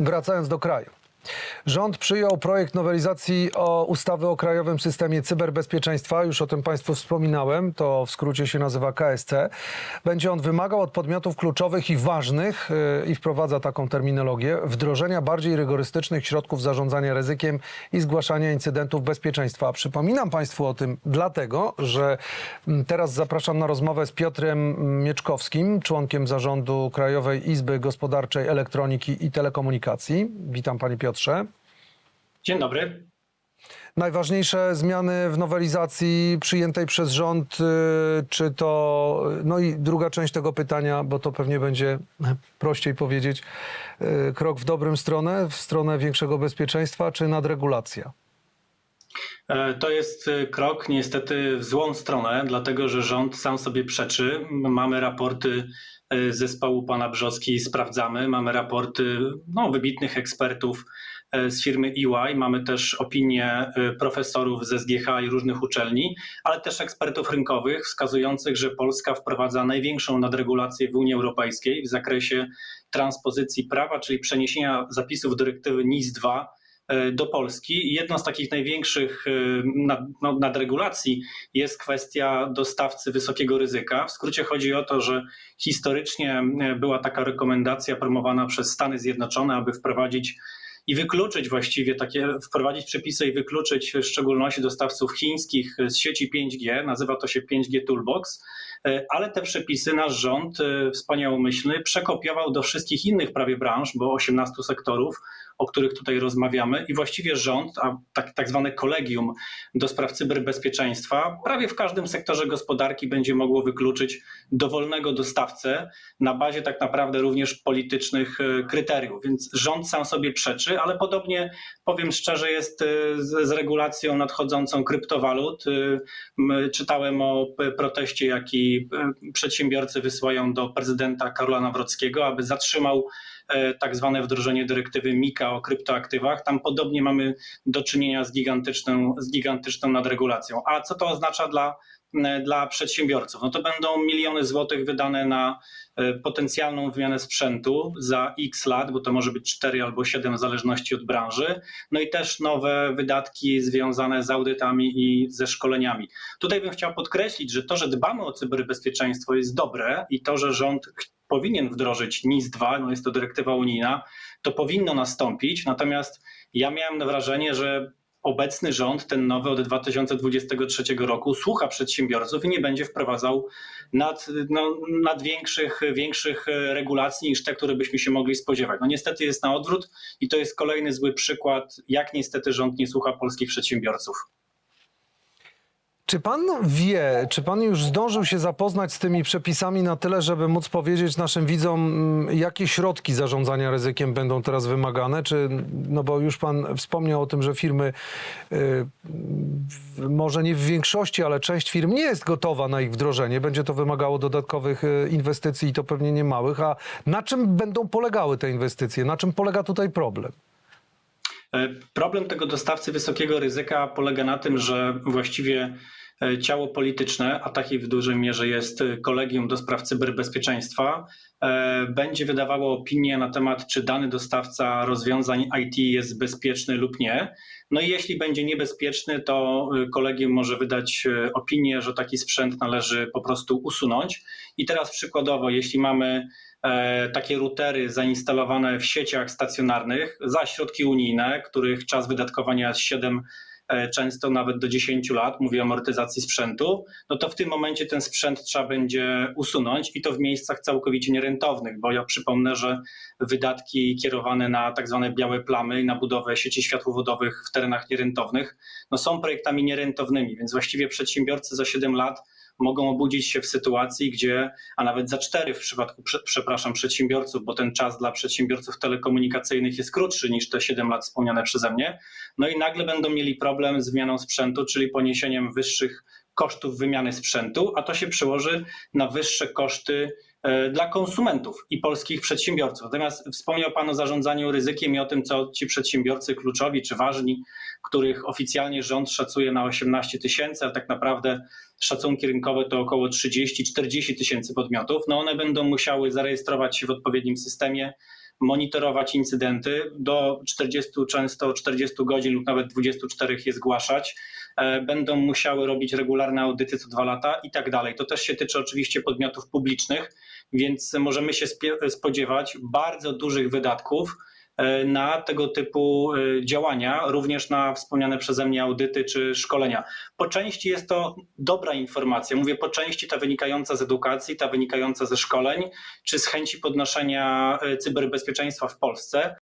Wracając do kraju. Rząd przyjął projekt nowelizacji o ustawy o Krajowym Systemie Cyberbezpieczeństwa. Już o tym Państwu wspominałem. To w skrócie się nazywa KSC. Będzie on wymagał od podmiotów kluczowych i ważnych, yy, i wprowadza taką terminologię, wdrożenia bardziej rygorystycznych środków zarządzania ryzykiem i zgłaszania incydentów bezpieczeństwa. Przypominam Państwu o tym dlatego, że mm, teraz zapraszam na rozmowę z Piotrem Mieczkowskim, członkiem zarządu Krajowej Izby Gospodarczej Elektroniki i Telekomunikacji. Witam Panie Piotrze. Dzień dobry. Najważniejsze zmiany w nowelizacji przyjętej przez rząd, y, czy to, no i druga część tego pytania, bo to pewnie będzie prościej powiedzieć, y, krok w dobrą stronę, w stronę większego bezpieczeństwa, czy nadregulacja? E, To jest e, krok niestety w złą stronę, dlatego że rząd sam sobie przeczy. Mamy raporty zespołu pana Brzoski, sprawdzamy. Mamy raporty no, wybitnych ekspertów z firmy EY, mamy też opinie e, profesorów z SGH i różnych uczelni, ale też ekspertów rynkowych wskazujących, że Polska wprowadza największą nadregulację w Unii Europejskiej w zakresie transpozycji prawa, czyli przeniesienia zapisów dyrektywy NIS 2 e, do Polski. Jedną z takich największych e, no, nadregulacji jest kwestia dostawcy wysokiego ryzyka. W skrócie chodzi o to, że historycznie e, była taka rekomendacja promowana przez Stany Zjednoczone, aby wprowadzić i wykluczyć właściwie takie, wprowadzić przepisy i wykluczyć w szczególności dostawców chińskich z sieci 5G. Nazywa to się 5G Toolbox. E, Ale te przepisy nasz rząd e, wspaniałomyślny przekopiował do wszystkich innych prawie branż, bo 18 sektorów, o których tutaj rozmawiamy i właściwie rząd, a tak, tak zwane kolegium do spraw cyberbezpieczeństwa, prawie w każdym sektorze gospodarki będzie mogło wykluczyć dowolnego dostawcę na bazie tak naprawdę również politycznych e, kryteriów. Więc rząd sam sobie przeczy, ale podobnie powiem szczerze jest e, z, z regulacją nadchodzącą kryptowalut. E, Czytałem o proteście, jaki przedsiębiorcy wysyłają do prezydenta Karola Nawrockiego, aby zatrzymał tak zwane wdrożenie dyrektywy MIKA o kryptoaktywach. Tam podobnie mamy do czynienia z gigantyczną, z gigantyczną nadregulacją. A co to oznacza dla, dla przedsiębiorców? No to będą miliony złotych wydane na e, potencjalną wymianę sprzętu za x lat, bo to może być 4 albo 7 w zależności od branży. No i też nowe wydatki związane z audytami i ze szkoleniami. Tutaj bym chciał podkreślić, że to, że dbamy o cyberbezpieczeństwo jest dobre i to, że rząd powinien wdrożyć NIS 2, no jest to dyrektywa unijna, to powinno nastąpić. Natomiast ja miałem wrażenie, że obecny rząd, ten nowy od 2023 roku, słucha przedsiębiorców i nie będzie wprowadzał nad, no, nad większych, większych regulacji niż te, które byśmy się mogli spodziewać. No niestety jest na odwrót i to jest kolejny zły przykład, jak niestety rząd nie słucha polskich przedsiębiorców. Czy pan wie, czy pan już zdążył się zapoznać z tymi przepisami na tyle, żeby móc powiedzieć naszym widzom, mm, jakie środki zarządzania ryzykiem będą teraz wymagane? Czy, no bo już pan wspomniał o tym, że firmy, y, może nie w większości, ale część firm nie jest gotowa na ich wdrożenie. Będzie to wymagało dodatkowych y, inwestycji i to pewnie nie małych. A na czym będą polegały te inwestycje? Na czym polega tutaj problem? E, Problem tego dostawcy wysokiego ryzyka polega na tym, że właściwie e, ciało polityczne, a takiej w dużej mierze jest Kolegium do Spraw Cyberbezpieczeństwa, e, będzie wydawało opinię na temat, czy dany dostawca rozwiązań IT jest bezpieczny lub nie. No i jeśli będzie niebezpieczny, to kolegium może wydać opinię, że taki sprzęt należy po prostu usunąć. I teraz przykładowo, jeśli mamy takie routery zainstalowane w sieciach stacjonarnych za środki unijne, których czas wydatkowania jest 7, e, często nawet do 10 lat, mówię o amortyzacji sprzętu, no to w tym momencie ten sprzęt trzeba będzie usunąć i to w miejscach całkowicie nierentownych, bo ja przypomnę, że wydatki kierowane na tak zwane białe plamy i na budowę sieci światłowodowych w terenach nierentownych no są projektami nierentownymi, więc właściwie przedsiębiorcy za 7 lat mogą obudzić się w sytuacji, gdzie, a nawet za cztery w przypadku, prze, przepraszam, przedsiębiorców, bo ten czas dla przedsiębiorców telekomunikacyjnych jest krótszy niż te 7 lat wspomniane przeze mnie, no i nagle będą mieli problem z wymianą sprzętu, czyli poniesieniem wyższych kosztów wymiany sprzętu, a to się przełoży na wyższe koszty e, dla konsumentów i polskich przedsiębiorców. Natomiast wspomniał Pan o zarządzaniu ryzykiem i o tym, co ci przedsiębiorcy kluczowi czy ważni, których oficjalnie rząd szacuje na 18 tysięcy, ale tak naprawdę szacunki rynkowe to około 30-40 tysięcy podmiotów, no one będą musiały zarejestrować się w odpowiednim systemie, monitorować incydenty. Do 40, często 40 godzin lub nawet 24 je zgłaszać. E, Będą musiały robić regularne audyty co dwa lata i tak dalej. To też się tyczy oczywiście podmiotów publicznych, więc możemy się spodziewać bardzo dużych wydatków na tego typu e, działania, również na wspomniane przeze mnie audyty czy szkolenia. Po części jest to dobra informacja. Mówię po części ta wynikająca z edukacji, ta wynikająca ze szkoleń, czy z chęci podnoszenia e, cyberbezpieczeństwa w Polsce.